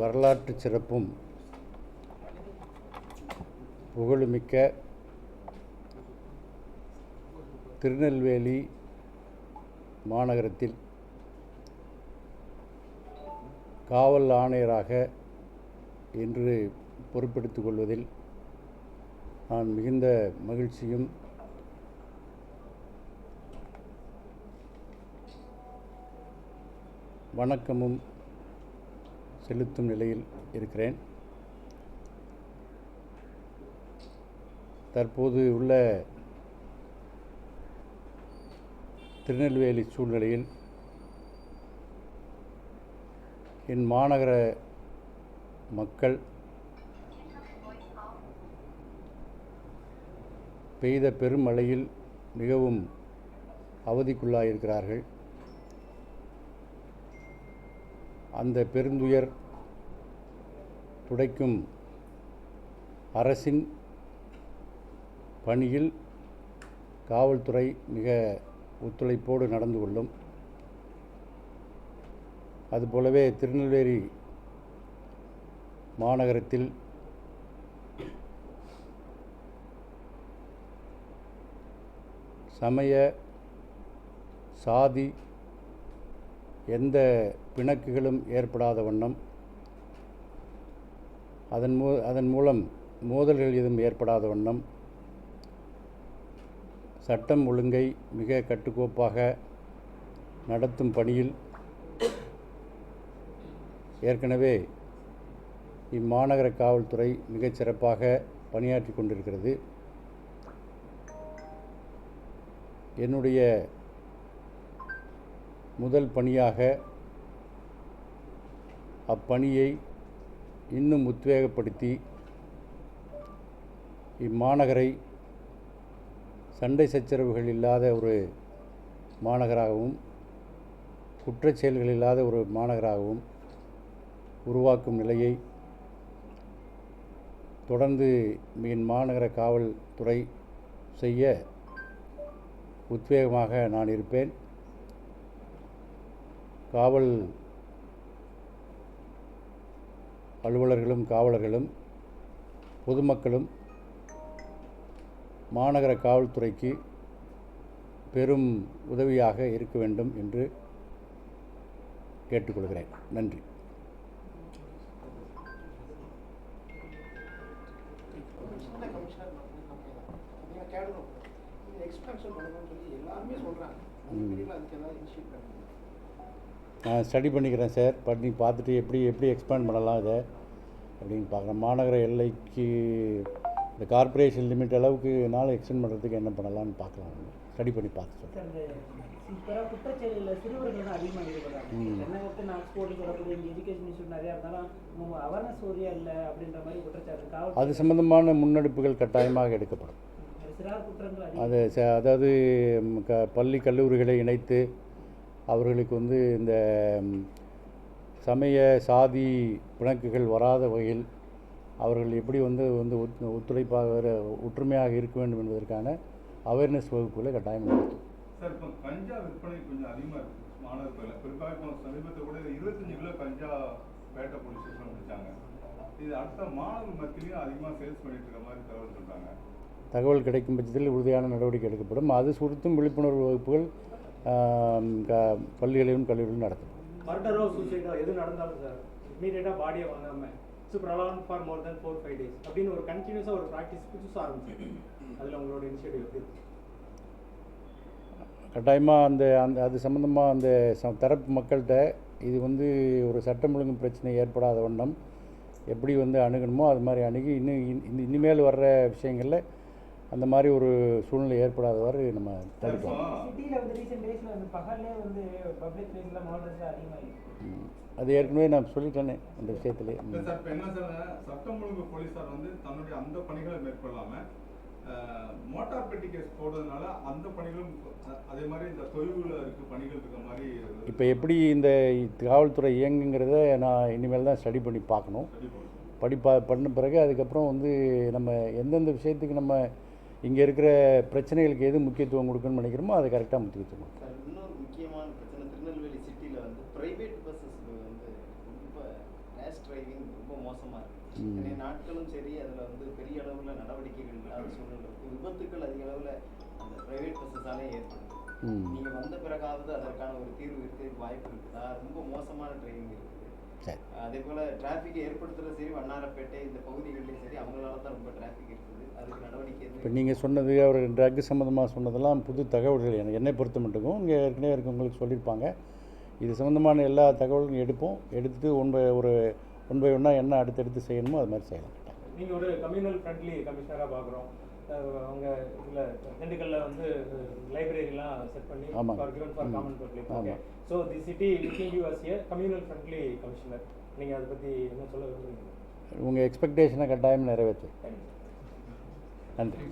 வரலாற்று சிறப்பும் புகழுமிக்க திருநெல்வேலி மாநகரத்தில் காவல் ஆணையராக இன்று பொறுப்பெடுத்துக் கொள்வதில் நான் மிகுந்த மகிழ்ச்சியும் வணக்கமும் செலுத்தும் நிலையில் இருக்கிறேன். தற்போது உள்ள திருநெல்வேலி சூழ்நிலையில் என் மாநகர மக்கள் பெய்த பெருமழையில் மிகவும் அவதிக்குள்ளாயிருக்கிறார்கள். அந்த பெருந்துயர் துடைக்கும் அரசின் பணியில் காவல்துறை மிக ஒத்துழைப்போடு நடந்து கொள்ளும். அதுபோலவே திருநெல்வேலி மாநகரத்தில் சமய சாதி எந்த பிணக்குகளும் ஏற்படாத வண்ணம் அதன் மூ அதன் மூலம் மோதல்கள் எதுவும் ஏற்படாத வண்ணம் சட்டம் ஒழுங்கை மிக கட்டுக்கோப்பாக நடத்தும் பணியில் ஏற்கனவே இம்மாநகர காவல்துறை மிகச் சிறப்பாக பணியாற்றி கொண்டிருக்கிறது. என்னுடைய முதல் பணியாக அப்பணியை இன்னும் உத்வேகப்படுத்தி இம்மாநகரை சண்டை சச்சரவுகள் இல்லாத ஒரு மாநகராகவும் குற்றச் செயல்கள் இல்லாத ஒரு மாநகராகவும் உருவாக்கும் நிலையை தொடர்ந்து மீன் மாநகர காவல்துறை செய்ய உத்வேகமாக நான் இருப்பேன். காவல் அலுவலர்களும் காவலர்களும் பொதுமக்களும் மாநகர காவல்துறைக்கு பெரும் உதவியாக இருக்க வேண்டும் என்று கேட்டுக்கொள்கிறேன். நன்றி. எக்ஸ்பென்ஷன் பண்ணணும்னு சொல்லி எல்லாருமே சொல்கிறாங்க நீங்கள் அதுக்கு ஏதாவது இனிஷியேட் பண்ணுங்க நான் ஸ்டடி பண்ணிக்கிறேன் சார் பண்ணி பார்த்துட்டு எப்படி எப்படி எக்ஸ்பேண்ட் பண்ணலாம் இதை? அப்படின்னு பார்க்குறேன். மாநகர எல்லைக்கு இந்த கார்ப்பரேஷன் லிமிட் அளவுக்குனால எக்ஸ்டெண்ட் பண்ணுறதுக்கு என்ன பண்ணலாம்னு பார்க்கலாம். ஸ்டடி பண்ணி பார்த்து சொல்கிறேன் அது சம்பந்தமான முன்னெடுப்புகள் கட்டாயமாக எடுக்கப்படும். அது அதாவது க பள்ளி கல்லூரிகளை இணைத்து அவர்களுக்கு வந்து இந்த சமய சாதி பிணக்குகள் வராத வகையில் அவர்கள் எப்படி வந்து வந்து ஒத்- ஒத்துழைப்பாக ஒற்றுமையாக இருக்க வேண்டும் என்பதற்கான அவேர்னஸ் வகுப்புகளை கட்டாயம் நடத்தும். சார் இப்போ கஞ்சா விற்பனை கொஞ்சம் அதிகமாக இருக்கு. மாணவர்களில் குறிப்பாக இப்போ சமீபத்தில் கூட இருபத்தஞ்சு கிலோ கஞ்சா பேட்டை போலீஸ் ஸ்டேஷன் பிடிச்சாங்க இது அடுத்த மாணவர் மத்தியிலையும் அதிகமாக சேல்ஸ் பண்ணிட்டு இருக்க மாதிரி தகவல் சொல்கிறாங்க தகவல் கிடைக்கும் பட்சத்தில் உறுதியான நடவடிக்கை எடுக்கப்படும். அது சுருத்தும் விழிப்புணர்வு வகுப்புகள் பள்ளிகளிலும் மர்டரோ சூசைடோ எது நடந்தாலும் சார் இமீடியட்டாக பாடியை வாங்காமல் so prolong for more than four five days அப்படின்னு ஒரு கண்டினியூஸாக ஒரு ப்ராக்டிஸ் புதுசாக ஆரம்பிச்சு அதில் உங்களோட இனிஷியேட்டிவ் எப்படி இருக்கு? கட்டாயமாக அந்த அந்த அது சம்மந்தமாக அந்த தரப்பு மக்கள்கிட்ட இது வந்து ஒரு சட்டம் ஒழுங்கு பிரச்சனை ஏற்படாத வண்ணம் எப்படி வந்து அணுகணுமோ அது மாதிரி அணுகி இன்னும் இன்- இனிமேல் வர்ற விஷயங்களில் அந்த மாதிரி ஒரு சூழ்நிலை ஏற்படாதவாறு நம்ம தடுக்கலாம். சிட்டியில் வந்து ரீசெண்ட் டேஸில் வந்து பகல்லே வந்து பப்ளிக் பிளேஸில் மர்டர்ஸ் அதிகமாக இருக்கு ம். அது ஏற்கனவே நான் சொல்லிட்டேனே அந்த விஷயத்திலே. சட்டம் ஒழுங்கு போலீஸார் வந்து தன்னுடைய அந்த பணிகளை மேற்கொள்ளாமல் மோட்டார் பெட்டி கேஸ் போடுறதுனால அந்த பணிகளும் அதே மாதிரி இந்த தொழில்ல இருக்க பணிகள் இருக்க மாதிரி இப்போ எப்படி இந்த காவல்துறை இயங்குங்கிறத நான் இனிமேல் தான் ஸ்டடி பண்ணி பார்க்கணும். படிப்பா பண்ண பிறகு அதுக்கப்புறம் வந்து நம்ம எந்தெந்த விஷயத்துக்கு நம்ம இங்கே இருக்கிற பிரச்சனைகளுக்கு எது முக்கியத்துவம் கொடுக்கணும்னு நினைக்கிறோமோ அதை கரெக்டாக முக்கியத்துவம் கொடுக்கணும். சார் இன்னொரு முக்கியமான பிரச்சனை திருநெல்வேலி சிட்டியில் வந்து ப்ரைவேட் பஸ்ஸஸ் வந்து ரொம்ப ரேஷ் டிரைவிங் ம். நிறைய நாட்களும் சரி அதில் வந்து பெரிய அளவில் நடவடிக்கைகள் இல்லாத சூழல் இருக்கு விபத்துக்கள் அதிக அளவில் அந்த பிரைவேட் பஸ்ஸஸாலே ஏற்படுது. நீங்கள் வந்த பிறகாவது அதற்கான ஒரு தீர்வு இருக்கு வாய்ப்பு இருக்குதா ரொம்ப மோசமான டிரைவிங் இருக்குது சரி. அதே போல் டிராஃபிக்கை ஏற்படுத்துறது சரி வண்ணாரப்பேட்டை இந்த பகுதிகளிலையும் சரி அவங்களால தான் ரொம்ப டிராஃபிக் இருக்குது. அதுக்கு நடவடிக்கை இப்போ நீங்கள் சொன்னது அவர் ட்ரக் சம்மந்தமாக சொன்னதெல்லாம் புது தகவல்கள். எனக்கு என்னை பொறுத்த மட்டுக்கும் இங்கே ஏற்கனவே இருக்கவங்களுக்கு சொல்லியிருப்பாங்க. இது சம்மந்தமான எல்லா தகவல்களும் எடுப்போம். எடுத்துட்டு ஒன் பை ஒரு ஒன் பை ஒன்னாக என்ன அடுத்தடுத்து செய்யணுமோ அது மாதிரி செய்யலாம். நீங்கள் ஒரு கம்யூனல் ஃப்ரெண்ட்லி கமிஷனராக பார்க்குறோம் அவங்க இதில் திண்டுக்கல்ல வந்து லைப்ரரிலாம் செட் பண்ணி. For given for. Common public. Okay so the city looking you as a communal friendly commissioner நீங்கள் அதை பற்றி என்ன சொல்ல விரும்புறீங்க? உங்கள் எக்ஸ்பெக்டேஷனை கட்டாயம் நிறைவேற்று நன்றி.